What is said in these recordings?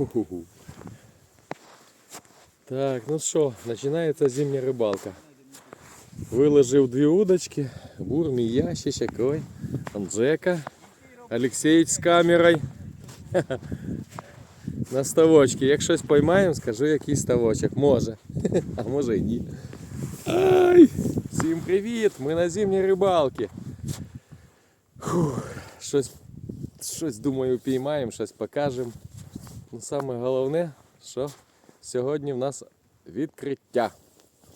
Ху-ху-ху. Так, ну що, починається зимня рибалка. Виложив дві удочки, бур, мій ящичок, ой, Анжека, Олексійович з камерою. На ставочки. Як щось поймаємо, скажу який ставочок. Може. А може і ні. Ай! Всім привіт! Ми на зимній рибалці. Фух, щось, щось думаю, піймаємо, щось покажемо. Ну, саме головне, що сьогодні в нас відкриття.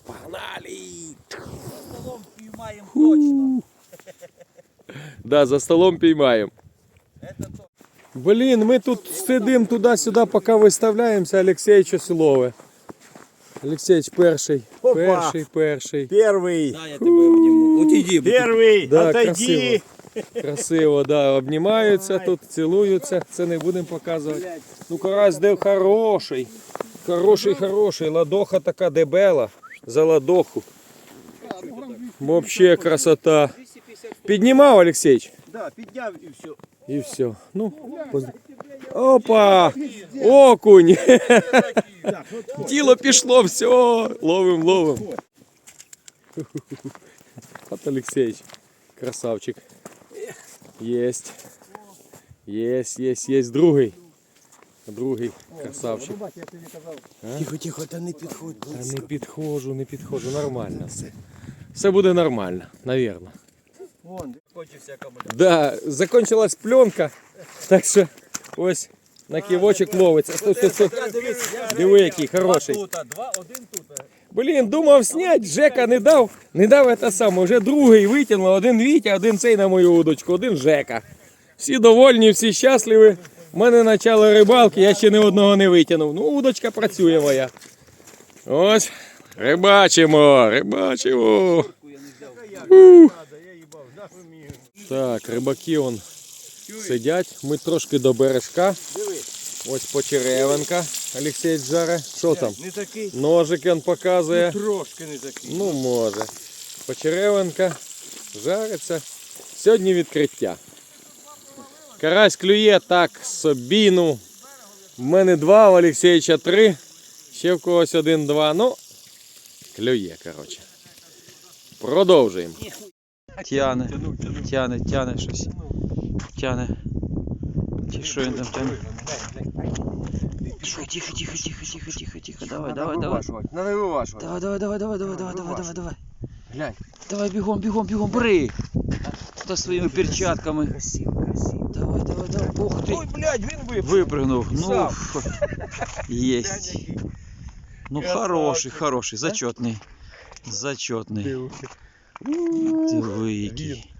Погнали! столом піймаємо точно. Да, за столом піймаємо. Это то. Блін, ми тут сидимо туди-сюди, поки виставляємося, Олексій Чосилове. Олексійович перший, Опа! перший, перший. Первый. Да, я тебе обніму. Утіді. Первый. Да, Отойди. красиво. Красиво, да, обнімаються тут, цілуються. Це не будемо показувати. Ну, карась де хороший. Хороший, хороший. Ладоха така дебела. За ладоху. Вообще красота. Піднімав, Олексійович? Да, підняв і все. І все. Ну, поз- Опа! Окунь! Тіло пішло, все, ловим, ловим. От Олексійович, красавчик. Єсть. Єсть, єсть, єсть. Другий. Другий красавчик. Тихо, тихо, та не підходь. Та не підходжу, не підходжу. Нормально все. Все буде нормально, навірно. Вон, Хочеться. Да, закончилась пленка, так що ось на кивочок ловиться. Стой, стой, стой. Диви, який хороший. Тут, два, один тут. Блін, думав зняти, Жека не дав, не дав це саме. Вже другий витягнув, один Вітя, один цей на мою удочку, один Жека. Всі довольні, всі щасливі. У мене почало рибалки, я ще ні одного не витягнув. Ну, удочка працює моя. Ось, рибачимо, рибачимо. Ух. Так, рибаки он сидять. Ми трошки до бережка. Ось почеревенка. Олексій Джаре. Що там? не такий. Ножик він показує. Трошки не такий. Ну, може. Почеревенка. Жариться. Сьогодні відкриття. Карась клює так собі. Ну. В мене два, у Олексійовича три. Ще в когось один-два. Ну, клює, коротше. Продовжуємо. Тяне, тяне, тяне щось. Тяне. Чи що він там тяне? Що, тихо, тихо, тихо, тихо, тихо, тихо. Давай, давай, давай. Надо виважувати. Давай, давай, давай, давай, давай, давай, давай, давай, давай. Глянь. Давай бігом, бігом, бігом, бери. Та своїми перчатками. Красиво, красиво. Давай, давай, давай. Ух ти. Ой, блядь, він випав. Випрыгнув. Ну, Сам. фу. єсть. Ну, хороший, хороший, зачетний. Зачетний. Диви який.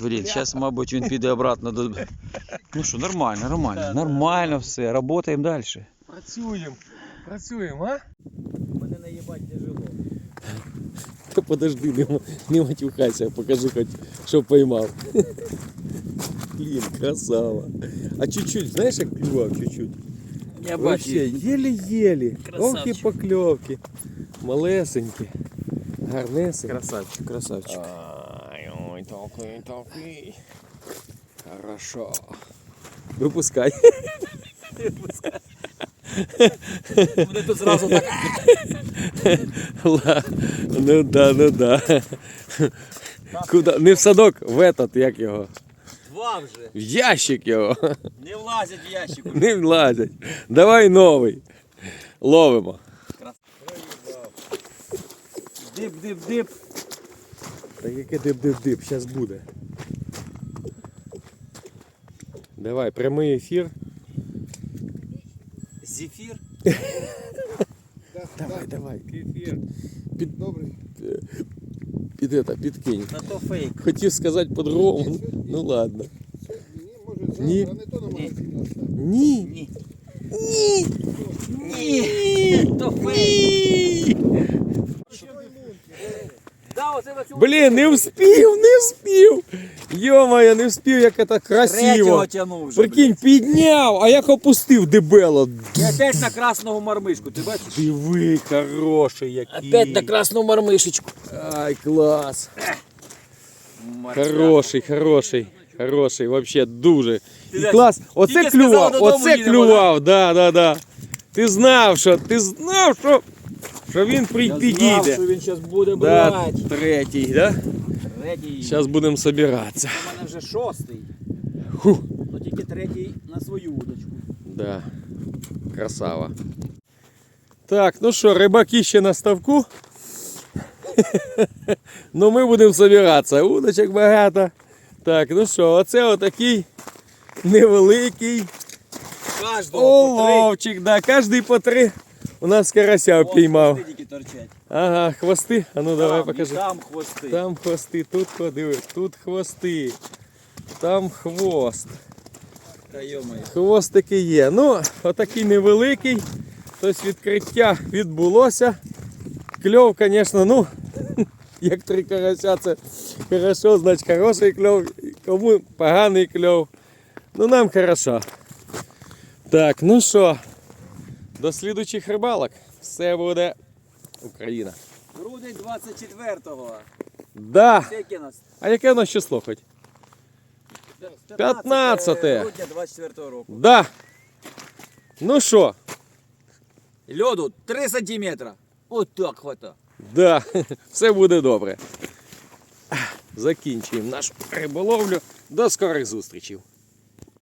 Блін, зараз, мабуть, він піде обратно до. Ну що, нормально, нормально. Нормально все, работаємо далі. Працюємо. Працюємо, а? Мене наїбать тяжело. Та подожди, не, не матюхайся, покажи хоч, що поймав. Блін, красава. А чуть-чуть, знаєш, як клював чуть-чуть? Я Вообще, єлі-єлі. Ох і покльовки. Малесенькі. Гарнесенькі. Красавчик, красавчик. Ой, такий, такий. Хорошо. Випускай. Вони тут зразу так. Ла, ну да, ну да. Куда? Не в садок, в этот, як його. Два вже. В ящик його. Не влазять в ящик. Не влазять. Давай новий. Ловимо. Дип, дип, дип. Так яке дип-дип-дип, зараз буде. Давай, прямий ефір. Зефір. Давай, давай. Ефір. Під, Добрий. Під, это, підкинь. На то фейк. Хотів сказати по-другому. Ну ладно. Ні. Ні. Ні. Ні. Ні. То фейк. Блін, не вспів, не вспів. Йо-моє, не вспів, як це красиво. Вже. Прикинь, підняв, а як опустив дебело. І опять на красного мармишку, ти бачиш? Диви, хороший який. Опять на красну мармишечку. Ай, клас. Хороший, хороший, хороший, вообще дуже. Десь- клас. Оце тільки сказала, клював, додому оце їдемо, клював, да, да, да. Ти знав, що, ти знав, що, що він Я знав, підійде. що він зараз буде Да, брати. третій, да? Третій. Зараз будемо збиратися. У мене вже шостий. Фу. Ну тільки третій на свою удочку. Да. Красава. Так, ну що, рибаки ще на ставку. ну ми будемо збиратися. Удочок багато. Так, ну що, оце отакий невеликий Кожного оловчик. Да, кожний по три. У нас карася впіймав. тільки торчать. Ага, хвости. А ну давай покажи. Там хвости. Там хвости, тут ходили, тут хвости. Там хвост. Та йомаю. Хвостики є. Ну, отакий невеликий. Тобто відкриття відбулося. Кльов, звісно, ну, як три карася, це хорошо, значить хороший кльов. Кому поганий кльов. Ну нам хорошо. Так, ну що, до слідучих рибалок. Все буде Україна. Грудень 24-го. Да. А яке у нас число хоч? 15 грудня 24-го року. Да. Ну що, Льоду 3 сантиметра. Так хвата. Да, все буде добре. Закінчуємо нашу риболовлю. До скорих зустрічей.